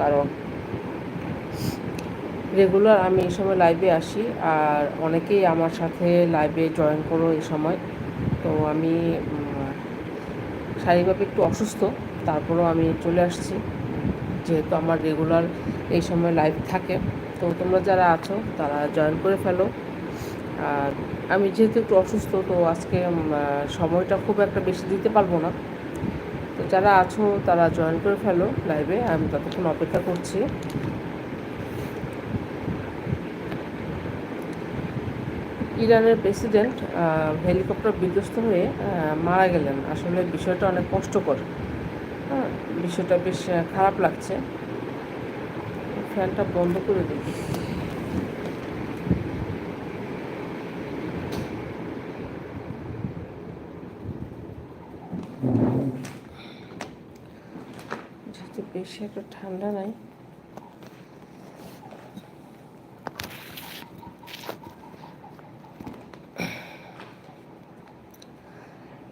কারণ রেগুলার আমি এই সময় লাইভে আসি আর অনেকেই আমার সাথে লাইভে জয়েন করো এই সময়। তো আমি শারীরিকভাবে একটু অসুস্থ, তারপরেও আমি চলে আসছি। যেহেতু আমার রেগুলার এই সময় লাইভ থাকে। তো তোমরা যারা আছো, তারা জয়েন করে ফেলো। আর আমি যেহেতু একটু অসুস্থ, তো আজকে সময়টা খুব একটা বেশি দিতে পারব না। তো যারা আছো, তারা জয়েন করে ফেলো লাইভে আমি ততক্ষণ অপেক্ষা করছি। ইরানের প্রেসিডেন্ট হেলিকপ্টার বিধ্বস্ত হয়ে মারা গেলেন। আসলে বিষয়টা অনেক কষ্টকর। হ্যাঁ বিষয়টা বেশ খারাপ লাগছে। ফ্যানটা বন্ধ করে দিই যেহেতু বেশি একটা ঠান্ডা নাই।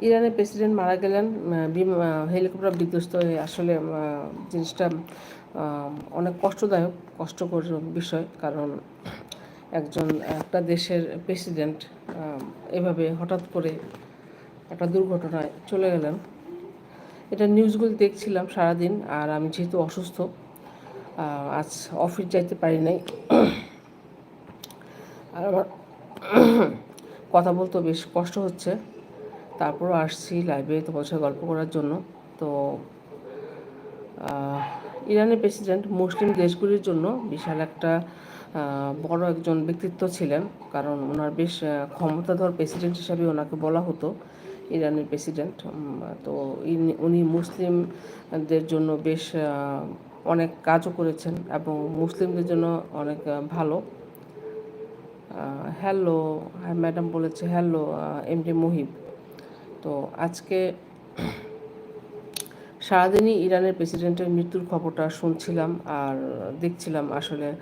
ইরানের প্রেসিডেন্ট মারা গেলেন হেলিকপ্টার বিধ্বস্ত হয়ে। আসলে জিনিসটা অনেক কষ্টদায়ক, কষ্টকর বিষয়, কারণ একজন, একটা দেশের প্রেসিডেন্ট এভাবে হঠাৎ করে একটা দুর্ঘটনায় চলে গেলেন। এটা নিউজগুলো দেখছিলাম সারাদিন আর আমি যেহেতু অসুস্থ আজ অফিস যাইতে পারি নাই। আর আমার কথা বলতে বেশ কষ্ট হচ্ছে। তারপরও আসছি লাইভে তোমার সাথে গল্প করার জন্য। তো ইরানের প্রেসিডেন্ট মুসলিম দেশগুলির জন্য বিশাল একটা বড় একজন ব্যক্তিত্ব ছিলেন। কারণ ওনার বেশ ক্ষমতাধর প্রেসিডেন্ট হিসাবে ওনাকে বলা হতো। ইরানের প্রেসিডেন্ট তো উনি মুসলিমদের জন্য বেশ অনেক কাজও করেছেন এবং মুসলিমদের জন্য অনেক ভালো। হ্যালো হ্যাঁ ম্যাডাম বলেছে হ্যালো এমডি মুহিব তো আজকে সারাদিনই ইরানের প্রেসিডেন্টের মৃত্যুর খবরটা শুনছিলাম আর দেখছিলাম আসলে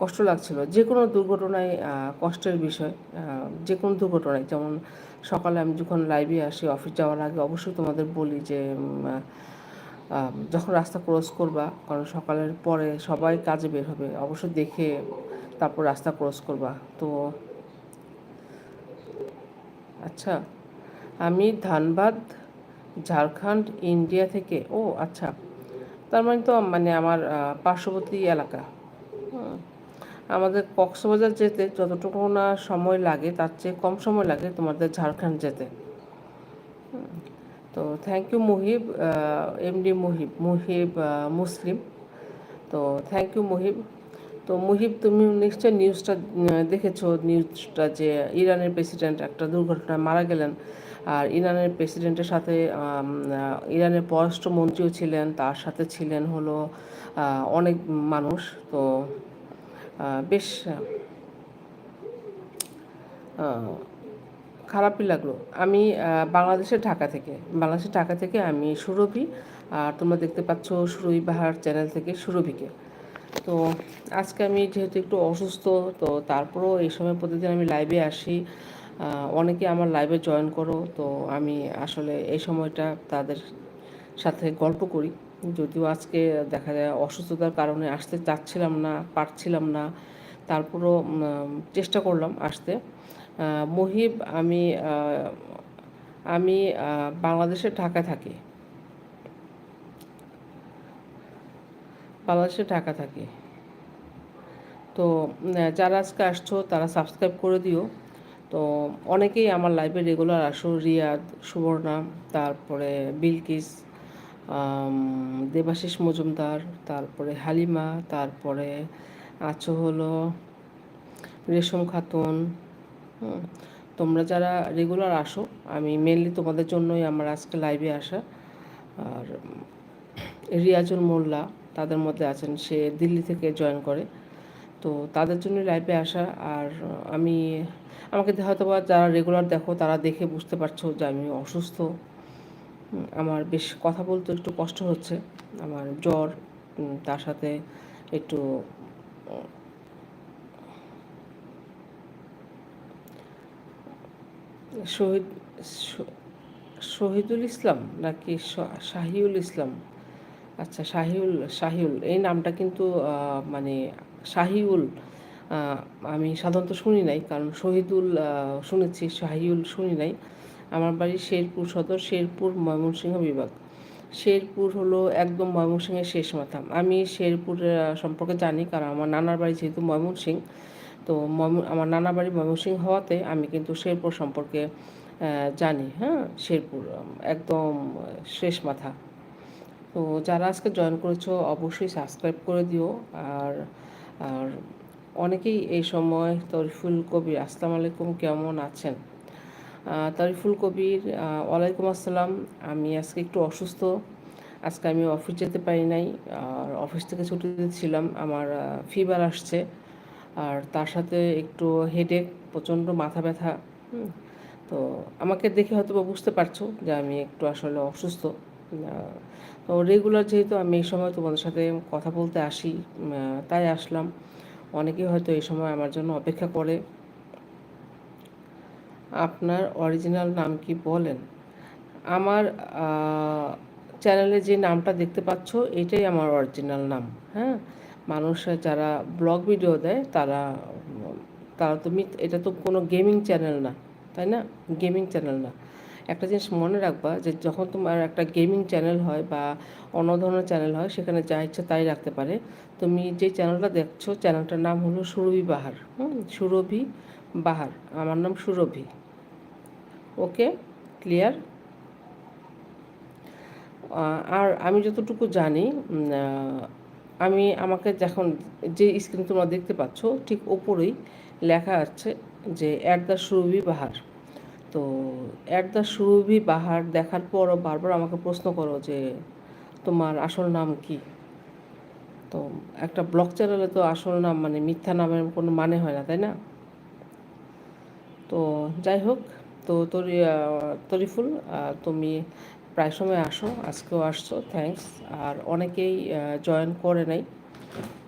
কষ্ট লাগছিল। যে কোনো দুর্ঘটনায় কষ্টের বিষয় যে কোনো দুর্ঘটনায়, যেমন সকালে আমি যখন লাইভে আসি অফিস যাওয়ার আগে অবশ্যই তোমাদের বলি যে যখন রাস্তা ক্রস করবা, কারণ সকালের পরে সবাই কাজে বের হবে অবশ্যই দেখে তারপর রাস্তা ক্রস করবা। তো আচ্ছা আমি ধানবাদ, ঝাড়খণ্ড ইন্ডিয়া থেকে, ও আচ্ছা তার মানে তো মানে আমার পার্শ্ববর্তী এলাকা। আমাদের কক্সবাজার যেতে যতটুকু না সময় লাগে, তার চেয়ে কম সময় লাগে তোমাদের ঝাড়খণ্ড যেতে। তো thank you Muhib MD Muhib Muhib Muslim. তো থ্যাংক ইউ মুহিব। তো মুহিব, তুমি নিশ্চয় নিউজটা দেখেছ নিউজটা যে ইরানের প্রেসিডেন্ট একটা দুর্ঘটনায় মারা গেলেন। আর ইরানের প্রেসিডেন্টের সাথে ইরানের পররাষ্ট্রমন্ত্রীও ছিলেন, তার সাথে ছিলেন হলো অনেক মানুষ। তো বেশ খারাপই লাগল। আমি বাংলাদেশের ঢাকা থেকে, বাংলাদেশের ঢাকা থেকে আমি সুরভি, আর তোমরা দেখতে পাচ্ছ সুরভি বাহার চ্যানেল থেকে সুরভিকে। তো আজকে আমি যেহেতু একটু অসুস্থ, তো তারপরেও এই সময় প্রতিদিন আমি লাইভে আসি। অনেকে আমার লাইভে জয়েন করো, তো আমি আসলে এই সময়টা তাদের সাথে গল্প করি। যদিও আজকে দেখা যায় অসুস্থতার কারণে আসতে চাচ্ছিলাম না, পারছিলাম না। তারপরও চেষ্টা করলাম আসতে। মহিব, আমি আমি বাংলাদেশের ঢাকা থাকি। বাংলাদেশে ঢাকা থাকি। তো যারা আজকে আসছো, তারা সাবস্ক্রাইব করে দিও। তো, অনেকেই আমার লাইভে রেগুলার আসো, রিয়াদ, সুবর্ণা, তারপরে বিলকিস দেবাশিস মজুমদার, তারপরে হালিমা, তারপরে আছো হলো রেশম খাতুন। তোমরা যারা রেগুলার আসো, আমি মেনলি তোমাদের জন্যই আমার আজকে লাইভে আসা। আর রিয়াজুল মোল্লা, তাদের মধ্যে আছেন, সে দিল্লি থেকে জয়েন করে। তো তাদের জন্য লাইভে আসা। আর আমি, আমাকে হয়তো বা যারা রেগুলার দেখো, তারা দেখে বুঝতে পারছ যে আমি অসুস্থ। আমার বেশ কথা বলতে একটু কষ্ট হচ্ছে, আমার জ্বর তার সাথে একটু, শহীদ শহীদুল ইসলাম নাকি শাহিউল ইসলাম? আচ্ছা শাহিউল শাহিউল, এই নামটা কিন্তু মানে শাহিউল আমি সাধারণত শুনি নাই, কারণ শহীদুল শুনেছি, শাহিউল শুনি নাই। আমার বাড়ি শেরপুর সদর, শেরপুর ময়মনসিংহ বিভাগ। শেরপুর হলো একদম ময়মনসিংহের শেষ মাথা। আমি শেরপুর সম্পর্কে জানি কারণ আমার নানার বাড়ি যেহেতু ময়মনসিং তো আমার নানা বাড়ি ময়মনসিং হওয়াতে আমি কিন্তু শেরপুর সম্পর্কে জানি হ্যাঁ? শেরপুর একদম শেষ মাথা। তো যারা আজকে জয়েন করেছ অবশ্যই সাবস্ক্রাইব করে দিও আর আর অনেকেই এই সময় তরিফুল কবির, আসসালামু আলাইকুম, কেমন আছেন? তরিফুল কবির ওয়ালাইকুম আসসালাম। আমি আজকে একটু অসুস্থ। আজকে আমি অফিস যেতে পারি নাই। আর অফিস থেকে ছুটি ছিলাম আমার ফিভার আসছে। আর তার সাথে একটু হেডেক প্রচণ্ড মাথা ব্যথা তো আমাকে দেখে হয়তো বুঝতে পারছ যে আমি একটু আসলে অসুস্থ। তো রেগুলার যেহেতু আমি এই সময় তোমাদের সাথে কথা বলতে আসি তাই আসলাম। অনেকেই হয়তো এই সময় আমার জন্য অপেক্ষা করে। আপনার অরিজিনাল নাম কি বলেন? আমার চ্যানেলে যে নামটা দেখতে পাচ্ছ, এটাই আমার অরিজিনাল নাম হ্যাঁ? মানুষ যারা ব্লগ ভিডিও দেয়, তারা তারা তো এটা তো কোনো গেমিং চ্যানেল না, তাই না? গেমিং চ্যানেল না। একটা জিনিস মনে রাখবা যে যখন তোমার একটা গেমিং চ্যানেল হয় বা অন্য ধরনের চ্যানেল হয়, সেখানে যা ইচ্ছা তাই রাখতে পারে। তুমি যে চ্যানেলটা দেখছ চ্যানেলটার নাম হলো সুরভি বাহার, হুম? সুরভি বাহার। আমার নাম সুরভি। ওকে? ক্লিয়ার? আর আমি যতটুকু জানি আমি আমাকে যখন যে স্ক্রিন তোমরা দেখতে পাচ্ছ, ঠিক ওপরেই লেখা আছে যে অ্যাট দ্য সুরভি বাহার তো অ্যাট দ্য সুরভি বাহার দেখার পরও বারবার আমাকে প্রশ্ন করো যে, তোমার আসল নাম কি? তো, একটা ব্লগ চ্যানেলে তো আসল নাম মানে মিথ্যা নামের কোনো মানে হয় না, তাই না? তো, যাই হোক তো তরি তরিফুল তুমি প্রায় সময় আসো, আজকেও আসছো থ্যাংকস আর অনেকেই জয়েন করে নাই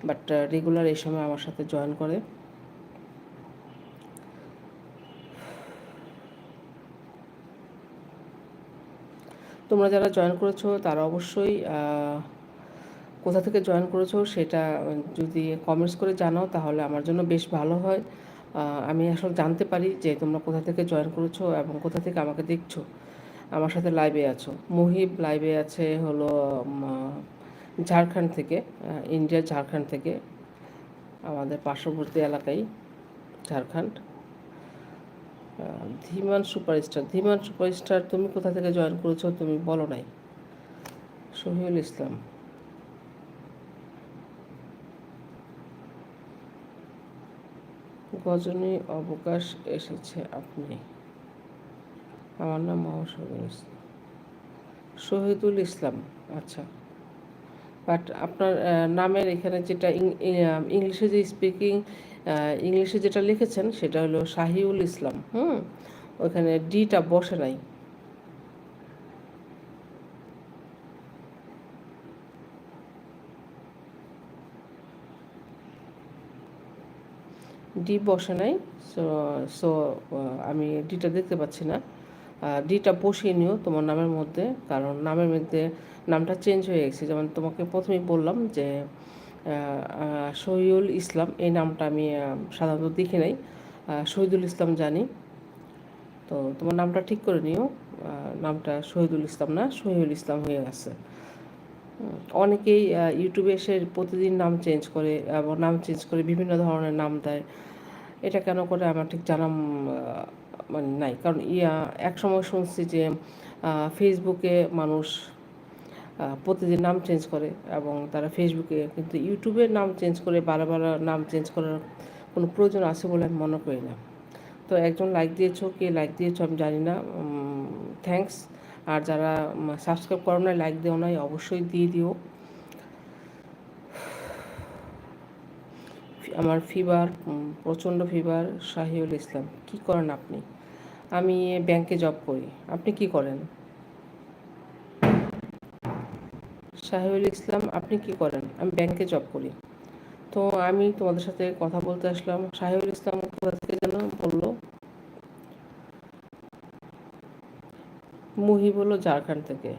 বাট রেগুলার এই সময় আমার সাথে জয়েন করে। তোমরা যারা জয়েন করেছ, তারা অবশ্যই কোথা থেকে জয়েন করেছ, সেটা যদি কমেন্টস করে জানাও, তাহলে আমার জন্য বেশ ভালো হয়। আমি আসলে জানতে পারি যে তোমরা কোথা থেকে জয়েন করেছ এবং কোথা থেকে আমাকে দেখছ। আমার সাথে লাইভে আছো। মুহিব লাইভে আছে হলো ঝাড়খণ্ড থেকে ইন্ডিয়ার ঝাড়খণ্ড থেকে, আমাদের পার্শ্ববর্তী এলাকায়, ঝাড়খণ্ড। ধীমান সুপারস্টার। ধীমান সুপারস্টার, তুমি কোথা থেকে জয়েন করেছ তুমি বলো নাই। শহীদুল ইসলাম। গজনী অবকাশ এসেছে আপনি। আমার নাম মোহাম্মদ ইসলাম। শহীদুল ইসলাম আচ্ছা। বাট আপনার নামের এখানে যেটা ইংলিশে যে স্পিকিং ইংলিশে যেটা লিখেছেন সেটা হলো শাহিউল ইসলাম, হুম? ওখানে ডিটা বসে নাই। ডি বসে নাই সো সো আমি ডিটা দেখতে পাচ্ছি না। ডিটা বসিয়ে নিও তোমার নামের মধ্যে, কারণ নামের মধ্যে নামটা চেঞ্জ হয়ে গেছে। যেমন তোমাকে প্রথমেই বললাম যে শহীদুল ইসলাম, এই নামটা আমি সাধারণত দেখি নাই। শহীদুল ইসলাম জানি। তো তোমার নামটা ঠিক করে নিও। নামটা শহীদুল ইসলাম না, শহীদুল ইসলাম হয়ে গেছে। অনেকেই ইউটিউবে এসে প্রতিদিন নাম চেঞ্জ করে এবং নাম চেঞ্জ করে বিভিন্ন ধরনের নাম দেয়। এটা কেন করে আমার ঠিক জানা মানে নাই। কারণ ইয়া, এক সময় শুনছি যে ফেসবুকে মানুষ প্রতিদিন নাম চেঞ্জ করে এবং তারা ফেসবুকে কিন্তু ইউটিউবে নাম চেঞ্জ করে বারবার নাম চেঞ্জ করার কোনো প্রয়োজন আছে বলে আমি মনে করি না। তো একজন লাইক দিয়েছ, কে লাইক দিয়েছ আমি জানি না থ্যাংকস আর যারা সাবস্ক্রাইব করো না লাইক দেও নাই, অবশ্যই দিয়ে দিও। আমার ফিভার প্রচণ্ড ফিভার শাহিউল ইসলাম, কি করেন আপনি? আমি ব্যাংকে জব করি, আপনি কি করেন? শাহিউল ইসলাম, আপনি কি করেন? আমি ব্যাংকে জব করি। তো আমি তোমাদের সাথে কথা বলতে আসলাম, শাহিউল ইসলাম কোথা থেকে যেন বলল? মুহিব হলো ঝাড়খণ্ড থেকে।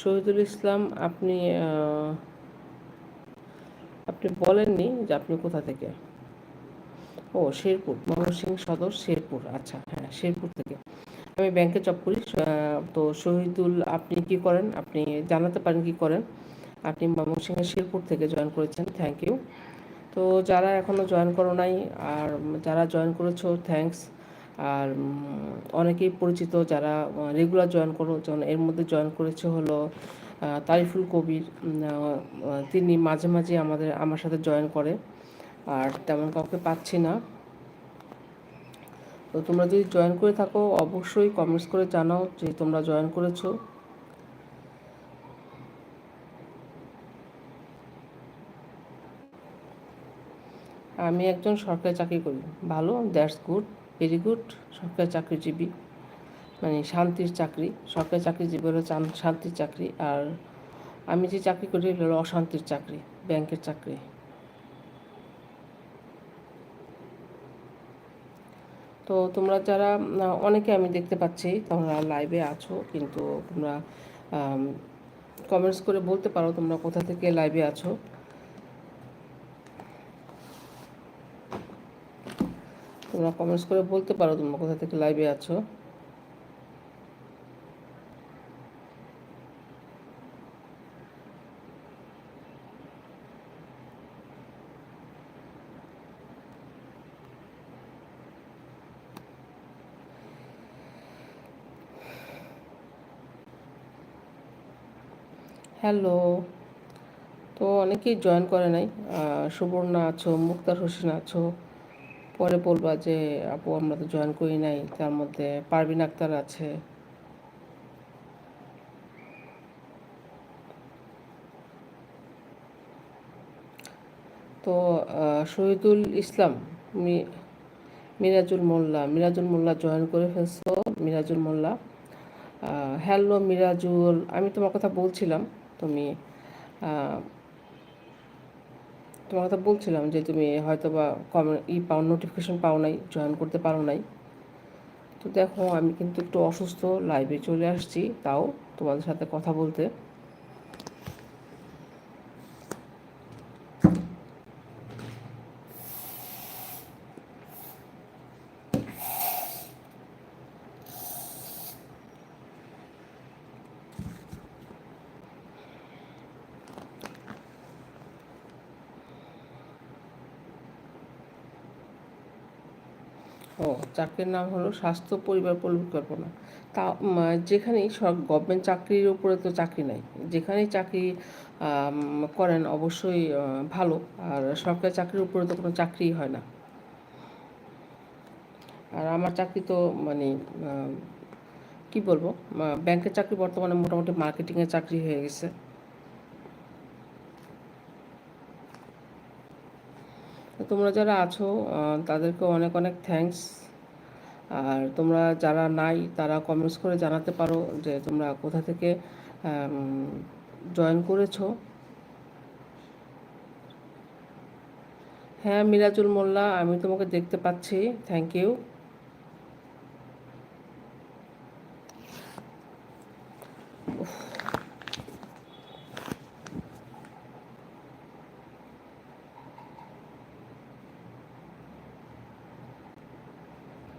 শহীদুল ইসলাম, আপনি আপনি বলেননি যে আপনি কোথা থেকে? ও, শেরপুর, ময়মনসিংহ সদর শেরপুর আচ্ছা হ্যাঁ শেরপুর থেকে। আমি ব্যাংকে জব করি তো শহীদুল, আপনি কি করেন? আপনি জানাতে পারেন কি করেন? আপনি ময়মনসিংহের শেরপুর থেকে জয়েন করেছেন থ্যাংক ইউ তো যারা এখনও জয়েন করো নাই, আর যারা জয়েন করেছ থ্যাংকস আর অনেকেই পরিচিত যারা রেগুলার জয়েন করো এর মধ্যে জয়েন করেছে হলো তারিফুল কবির তিনি মাঝে মাঝে আমাদের, আমার সাথে জয়েন করে। আর তেমন কাউকে পাচ্ছি না। তো তোমরা যদি জয়েন করে থাকো, অবশ্যই কমেন্টস করে জানাও যে তোমরা জয়েন করেছ। আমি একজন সরকারি চাকরি করি। ভালো দ্যাটস গুড ভেরি গুড সরকারি চাকরিজীবী। মানে শান্তির চাকরি, সরকারি চাকরি চাকরিজীবী হলো শান্তির চাকরি, আর আমি যে চাকরি করি হলো অশান্তির চাকরি, ব্যাংকের চাকরি। তো তোমরা যারা অনেকে আমি দেখতে পাচ্ছি, তোমরা লাইভে আছো, কিন্তু তোমরা কমেন্টস করে বলতে পারো তোমরা কোথা থেকে লাইভে আছো। তোমরা কমেন্টস করে বলতে পারো তোমরা কোথা থেকে লাইভে আছো। হ্যালো তো অনেকেই জয়েন করে নাই। সুবর্ণা আছো, মুক্তার হোসেন আছো। পরে বলবা যে, আপু, আমরা তো জয়েন করি নাই। তার মধ্যে পারবিন আক্তার আছে। তো শহীদুল ইসলাম মিরাজুল মোল্লা মিরাজুল মোল্লা জয়েন করে ফেলছো, মিরাজুল মোল্লা। হ্যালো মিরাজুল, আমি তোমার কথা বলছিলাম। তুমি তোমার কথা বলছিলাম যে তুমি হয়তো বা কম ই পাও নোটিফিকেশন পাও নাই জয়েন করতে পারো নাই। তো দেখো, আমি কিন্তু একটু অসুস্থ লাইভে চলে আসছি, তাও তোমাদের সাথে কথা বলতে। ও, চাকরির নাম হলো স্বাস্থ্য পরিবার পরিকল্পনা। তা যেখানেই সব গভর্নমেন্ট চাকরির উপরে তো চাকরি নাই। যেখানেই চাকরি করেন অবশ্যই ভালো। আর সরকারি চাকরির উপরে তো কোনো চাকরিই হয় না। আর আমার চাকরি তো মানে কি বলব? ব্যাংকের চাকরি বর্তমানে মোটামুটি মার্কেটিংয়ের চাকরি হয়ে গেছে। তোমরা যারা আছো তাদেরকে অনেক অনেক থ্যাংকস আর তোমরা যারা নাই, তারা কমেন্টস করে জানাতে পারো যে তোমরা কোথা থেকে জয়েন করেছ। হ্যাঁ মিরাজুল মোল্লা, আমি তোমাকে দেখতে পাচ্ছি। Thank you